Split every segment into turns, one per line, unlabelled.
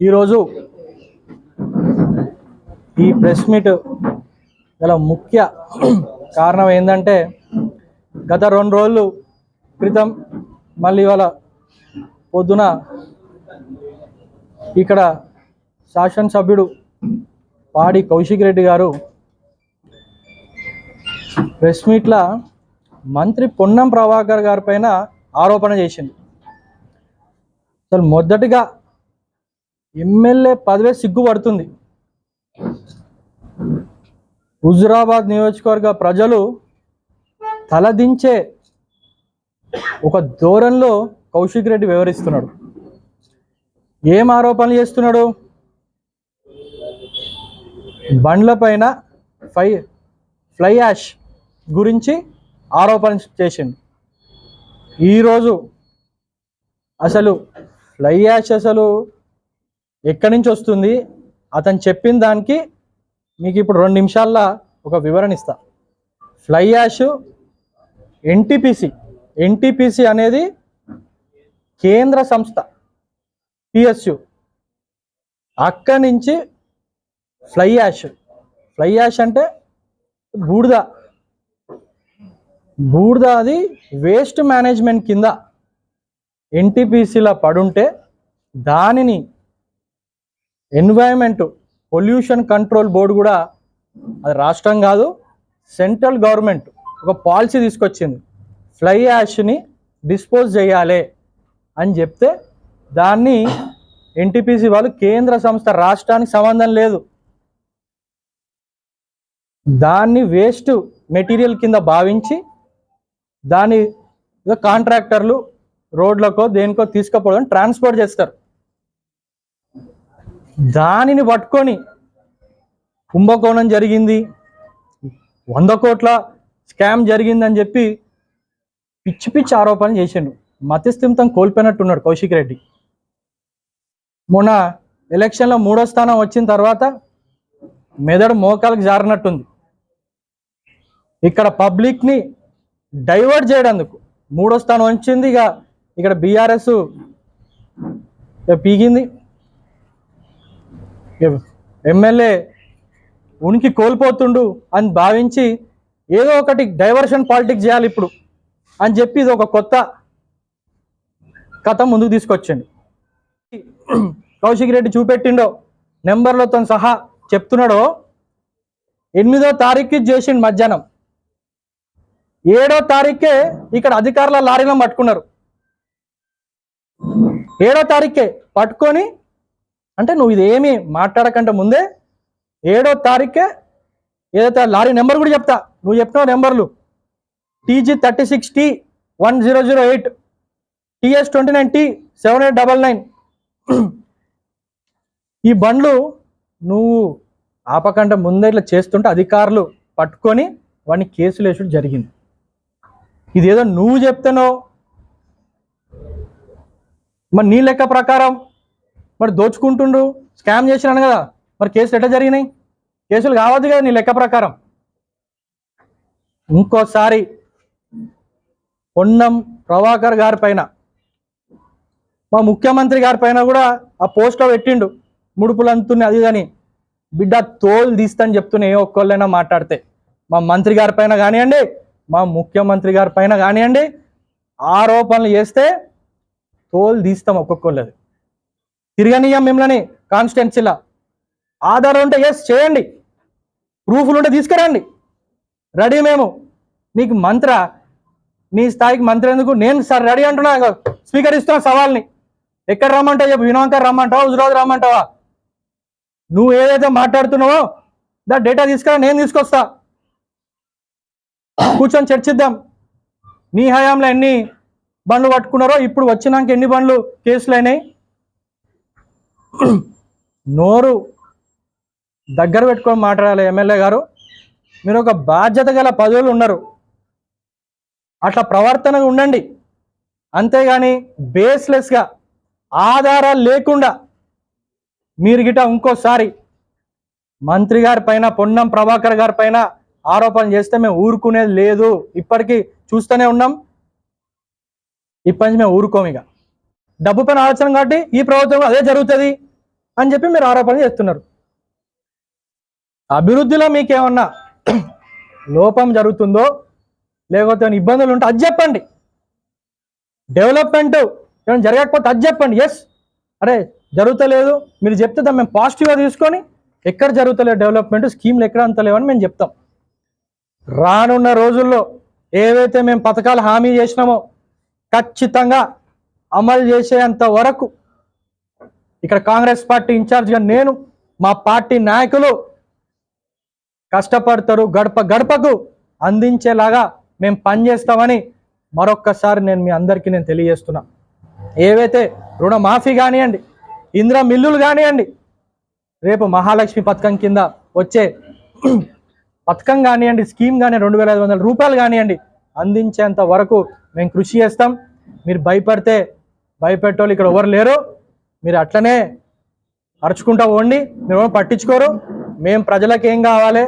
ఈరోజు ఈ press meet గల ముఖ్య కారణం ఏంటంటే గత రెండు రోజులు క్రితం మళ్ళీ ఇవాళ పొద్దున ఇక్కడ శాసనసభ్యుడు పాడి కౌశిక్ రెడ్డి గారు ప్రెస్ మీట్ల మంత్రి పొన్నం ప్రభాకర్ గారి పైన ఆరోపణ చేసింది అసలు మొదటిగా ఎమ్మెల్యే పదవే సిగ్గుపడుతుంది. హుజురాబాద్ నియోజకవర్గ ప్రజలు తలదించే ఒక ధోరణిలో కౌశిక్ రెడ్డి వివరిస్తున్నాడు. ఏం ఆరోపణలు చేస్తున్నాడు? బండ్ల పైన ఫై ఫ్లై యాష్ గురించి ఆరోపణ చేసిండు. ఈరోజు అసలు ఫ్లై యాష్ అసలు ఎక్కడి నుంచి వస్తుంది? అతను చెప్పిన దానికి మీకు ఇప్పుడు రెండు నిమిషాల్లో ఒక వివరణ ఇస్తా. Fly ash NTPC. ఎన్టీపీసీ అనేది కేంద్ర సంస్థ పిఎస్యు. అక్కడి నుంచి ఫ్లై యాష్. ఫ్లై యాష్ అంటే బూడిద. బూడిద అది వేస్ట్ మేనేజ్మెంట్ కింద ఎన్టీపీసీలో పడుంటే దానిని ఎన్వైరన్మెంట్ పొల్యూషన్ కంట్రోల్ బోర్డు కూడా అది రాష్ట్రం కాదు సెంట్రల్ గవర్నమెంట్ ఒక పాలసీ తీసుకొచ్చింది. ఫ్లై యాష్ని డిస్పోజ్ చేయాలి అని చెప్తే దాన్ని ఎన్టీపీసీ వాళ్ళు కేంద్ర సంస్థ రాష్ట్రానికి సంబంధం లేదు. దాన్ని వేస్ట్ మెటీరియల్ కింద భావించి దాని కాంట్రాక్టర్లు రోడ్లకో దేనికో తీసుకుపోవడం ట్రాన్స్పోర్ట్ చేస్తారు. దానిని పట్టుకొని కుంభకోణం జరిగింది. వంద కోట్ల స్కామ్ జరిగిందని చెప్పి పిచ్చి పిచ్చి ఆరోపణలు చేసిండు. మతిస్థిమితం కోల్పోయినట్టున్నాడు కౌశిక్ రెడ్డి. మొన్న ఎలక్షన్లో మూడో స్థానం వచ్చిన తర్వాత మెదడు మోకాలకు జారినట్టుంది. ఇక్కడ పబ్లిక్ని డైవర్ట్ చేయడందుకు మూడో స్థానం వచ్చింది ఇక ఇక్కడ బీఆర్ఎస్ పీగింది. ఎమ్మెల్యే ఉనికి కోల్పోతుండు అని భావించి ఏదో ఒకటి డైవర్షన్ పాలిటిక్స్ చేయాలి ఇప్పుడు అని చెప్పి ఇది ఒక కొత్త కథ ముందుకు తీసుకొచ్చండి. కౌశిక్ రెడ్డి చూపెట్టిండో నెంబర్లో తను సహా చెప్తున్నాడో ఎనిమిదో తారీఖు చేసిండు మధ్యాహ్నం. ఏడో తారీఖే ఇక్కడ అధికారుల లారీలో పట్టుకున్నారు. ఏడో తారీఖే పట్టుకొని అంటే నువ్వు ఇదేమి మాట్లాడకంటే ముందే ఏడో తారీఖే ఏదైతే లారీ నెంబర్ కూడా చెప్తా. నువ్వు చెప్పినావు నెంబర్లు. TG thirty six T one zero zero eight TS twenty nine T seven eight double nine. ఈ బండ్లు నువ్వు ఆపకంటే ముందే ఇట్లా చేస్తుంటే అధికారులు పట్టుకొని వాడిని కేసులు వేసుడు జరిగింది. ఇదేదో నువ్వు చెప్తానో మరి నీ లెక్క ప్రకారం మరి దోచుకుంటుండు స్కామ్ చేసినాను కదా మరి కేసులు ఎట్లా జరిగినాయి? కేసులు కావద్దు కదా నీ లెక్క ప్రకారం. ఇంకోసారి పొన్నం ప్రభాకర్ గారి పైన మా ముఖ్యమంత్రి గారి పైన కూడా ఆ పోస్ట్లో పెట్టిండు ముడుపులు అంతుని అది అని బిడ్డ తోలు తీస్తని చెప్తున్నా ఏ ఒక్కళ్ళైనా మాట్లాడితే. మా మంత్రి గారి పైన కానివ్వండి మా ముఖ్యమంత్రి గారి పైన కానివ్వండి ఆరోపణలు చేస్తే తోలు తీస్తాం ఒక్కొక్కళ్ళది. తిరగనీయం మిమ్మల్ని కాన్స్టిట్యున్సీలా. ఆధారం ఉంటే ఎస్ చేయండి. ప్రూఫ్లు ఉంటే తీసుకురండి. రెడీ మేము. నీకు మంత్ర నీ స్థాయికి మంత్రి ఎందుకు? నేను సార్ రెడీ అంటున్నా స్వీకరిస్తున్నా సవాల్ని. ఎక్కడ రమ్మంటావు చెప్పు వినోంకర్ రమ్మంటావా హుజరాబాద్ రమ్మంటావా? నువ్వు ఏదైతే మాట్లాడుతున్నావో దా డేటా తీసుకురా నేను తీసుకొస్తా. కూర్చొని చర్చిద్దాం. నీ హయాంలో ఎన్ని బండ్లు పట్టుకున్నారో ఇప్పుడు వచ్చినాక ఎన్ని బండ్లు కేసులు అయినాయి? నోరు దగ్గర పెట్టుకొని మాట్లాడాలి ఎమ్మెల్యే గారు. మీరు ఒక బాధ్యత గల పదవులు ఉన్నారు అట్లా ప్రవర్తనగా ఉండండి. అంతేగాని బేస్లెస్గా ఆధారాలు లేకుండా మీరు గిట ఇంకోసారి మంత్రి గారి పైన పొన్నం ప్రభాకర్ గారి పైన ఆరోపణలు చేస్తే మేము ఊరుకునేది లేదు. ఇప్పటికీ చూస్తూనే ఉన్నాం. ఇప్పటి నుంచి మేము ఊరుకోము ఇక. డబ్బు పైన ఆలోచన కాబట్టి ఈ ప్రభుత్వం అదే జరుగుతుంది అని చెప్పి మీరు ఆరోపణ చేస్తున్నారు. అభివృద్ధిలో మీకేమన్నా లోపం జరుగుతుందో లేకపోతే ఏమైనా ఇబ్బందులు ఉంటే అది చెప్పండి. డెవలప్మెంట్ ఏమైనా జరగకపోతే అది చెప్పండి. ఎస్ అరే జరుగుతలేదు. మీరు చెప్తే దాన్ని మేము పాజిటివ్గా తీసుకొని ఎక్కడ జరుగుతలేదు డెవలప్మెంట్ స్కీమ్లు ఎక్కడ అంత లేవని మేము చెప్తాం. రానున్న రోజుల్లో ఏవైతే మేము పథకాలు హామీ చేసినామో ఖచ్చితంగా అమలు చేసేంత వరకు ఇక్కడ కాంగ్రెస్ పార్టీ ఇన్ఛార్జ్గా నేను మా పార్టీ నాయకులు కష్టపడతారు గడప గడపకు అందించేలాగా మేము పనిచేస్తామని మరొక్కసారి నేను మీ అందరికీ నేను తెలియజేస్తున్నా. ఏవైతే రుణమాఫీ కానివ్వండి ఇంద్ర మిల్లులు కానివ్వండి రేపు మహాలక్ష్మి పథకం కింద వచ్చే పథకం కానివ్వండి స్కీమ్ కానీ రెండు వేల ఐదు వందల రూపాయలు కానివ్వండి అందించేంత వరకు మేము కృషి చేస్తాం. మీరు భయపడితే భయపెట్టోళ్ళు ఇక్కడ ఎవరు లేరు. మీరు అట్లనే అరుచుకుంటా పోండి. మీరు పట్టించుకోరు. మేము ప్రజలకు ఏం కావాలి?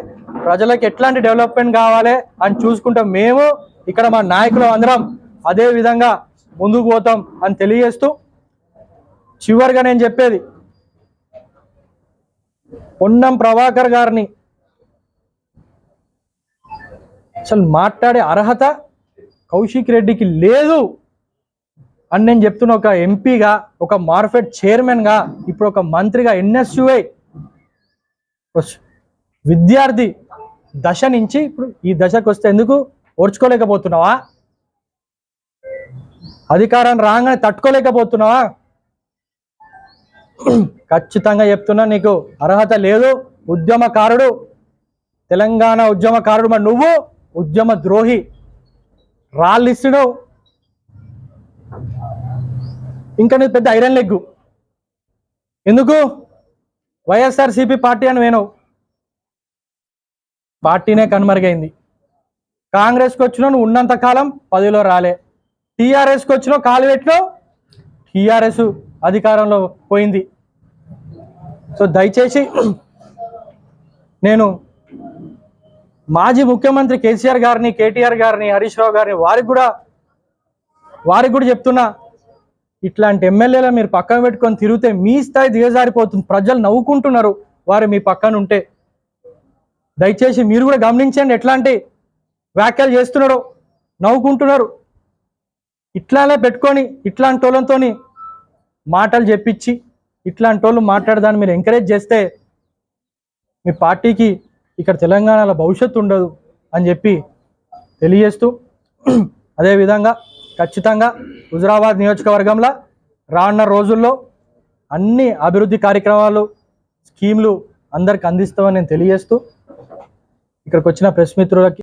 ప్రజలకు ఎట్లాంటి డెవలప్మెంట్ కావాలి అని చూసుకుంటాం మేము ఇక్కడ మా నాయకులు అందరం అదే విధంగా ముందుకు పోతాం అని తెలియజేస్తూ చివరిగా నేను చెప్పేది. పొన్నం ప్రభాకర్ గారిని అసలు మాట్లాడే అర్హత కౌశిక్ రెడ్డికి లేదు. అండ్ నేను చెప్తున్న ఒక ఎంపీగా ఒక మార్ఫెట్ చైర్మన్గా ఇప్పుడు ఒక మంత్రిగా ఎన్ఎస్యుఐ విద్యార్థి దశ నుంచి ఇప్పుడు ఈ దశకు వస్తే ఎందుకు ఓర్చుకోలేకపోతున్నావా? అధికారాన్ని రాగానే తట్టుకోలేకపోతున్నావా? ఖచ్చితంగా చెప్తున్నా నీకు అర్హత లేదు ఉద్యమకారుడు తెలంగాణ ఉద్యమకారుడు మరి నువ్వు ఉద్యమ ద్రోహి రాళ్ళిస్తుడు ఇంకా నీకు పెద్ద ఐరన్ లెగ్గు. ఎందుకు? వైఎస్ఆర్సీపీ పార్టీ అని వేణవు. పార్టీనే కనుమరుగైంది. కాంగ్రెస్కి వచ్చినావు నువ్వు ఉన్నంత కాలం పదవిలో రాలే. టీఆర్ఎస్కి వచ్చినావు కాలు పెట్టినావు టీఆర్ఎస్ అధికారంలో పోయింది. సో దయచేసి నేను మాజీ ముఖ్యమంత్రి కేసీఆర్ గారిని కేటీఆర్ గారిని హరీష్ రావు గారిని వారికి కూడా వారికి కూడా చెప్తున్నా ఇట్లాంటి ఎమ్మెల్యేలు మీరు పక్కన పెట్టుకొని తిరిగితే మీ స్థాయి దిగజారిపోతుంది. ప్రజలు నవ్వుకుంటున్నారు. వారు మీ పక్కన ఉంటే దయచేసి మీరు కూడా గమనించండి ఎట్లాంటి వ్యాఖ్యలు చేస్తున్నారో. నవ్వుకుంటున్నారు. ఇట్లానే పెట్టుకొని ఇట్లాంటి వాళ్ళతో మాటలు చెప్పించి ఇట్లాంటి వాళ్ళు మాట్లాడదాన్ని మీరు ఎంకరేజ్ చేస్తే మీ పార్టీకి ఇక్కడ తెలంగాణలో భవిష్యత్తు ఉండదు అని చెప్పి తెలియజేస్తూ అదేవిధంగా ఖచ్చితంగా హుజరాబాద్ నియోజకవర్గంలో రానున్న రోజుల్లో అన్ని అభివృద్ధి కార్యక్రమాలు స్కీమ్లు అందరికి అందిస్తామని నేను తెలియజేస్తూ ఇక్కడికి వచ్చిన ప్రెస్ మిత్రులకి